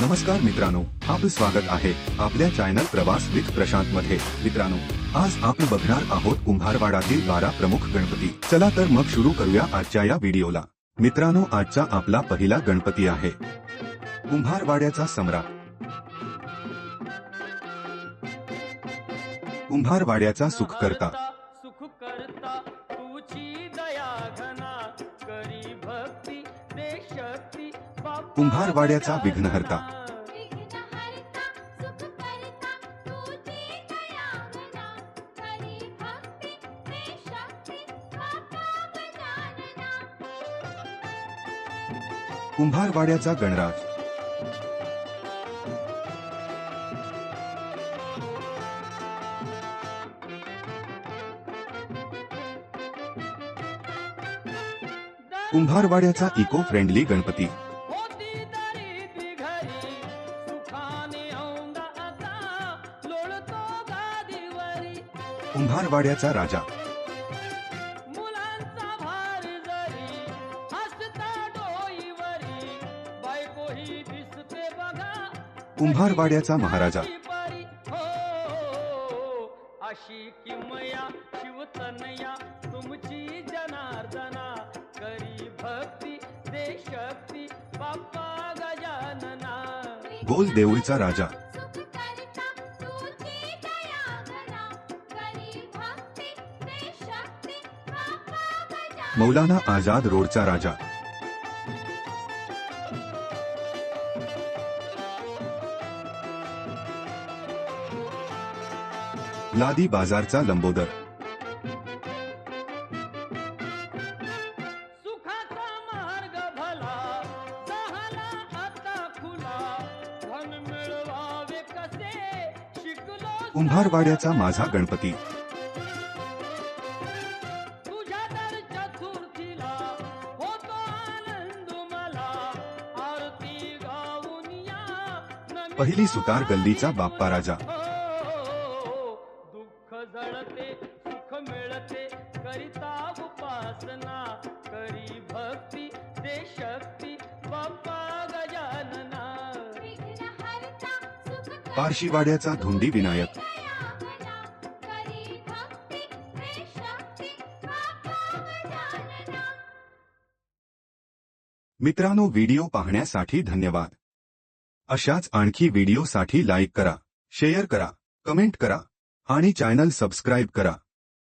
नमस्कार मित्रांनो आपलं स्वागत आहे आपल्या चॅनल प्रवास विथ प्रशांत मध्ये. मित्रांनो आज आपण बघणार आहोत कुंभारवाडातील बारा प्रमुख गणपती. चला तर मग सुरू करूया आजच्या या व्हिडिओला. मित्रांनो आजचा आपला पहिला गणपती आहे. कुंभारवाड्याचा सम्राट. कुंभारवाड्याचा सुख कुंभारवाड्याचा विघ्नहर्ता. कुंभारवाड्याचा गणराज. कुंभारवाड्याचा इको फ्रेंडली गणपती. कुंभारवाड्याचा राजा. मुलांचा भार जरी हसता डोईवरी बायको दिसते बघा. कुंभारवाड्याचा महाराजा. हो अशी किमया शिवतनया तुमची जनार्दना करी भक्ती दे शक्ती बाप्पा गजानना. गोल देऊळचा राजा. मौलाना आझाद रोडचा राजा. लादी बाजारचा लंबोदर. कुंभारवाड्याचा माझा गणपती. पहिली सुतार गल्लीचा बाप्पा राजा. दुःख जळते सुख मिळते करिता उपासना करी भक्ती दे शक्ती बाप्पा गजानना. पारशीवाड्याचा धुंडी विनायक. मित्रांनो व्हिडिओ पाहण्यासाठी धन्यवाद. अशाच आणखी व्हिडिओसाठी लाईक करा शेअर करा कमेंट करा आणि चॅनल सबस्क्राईब करा.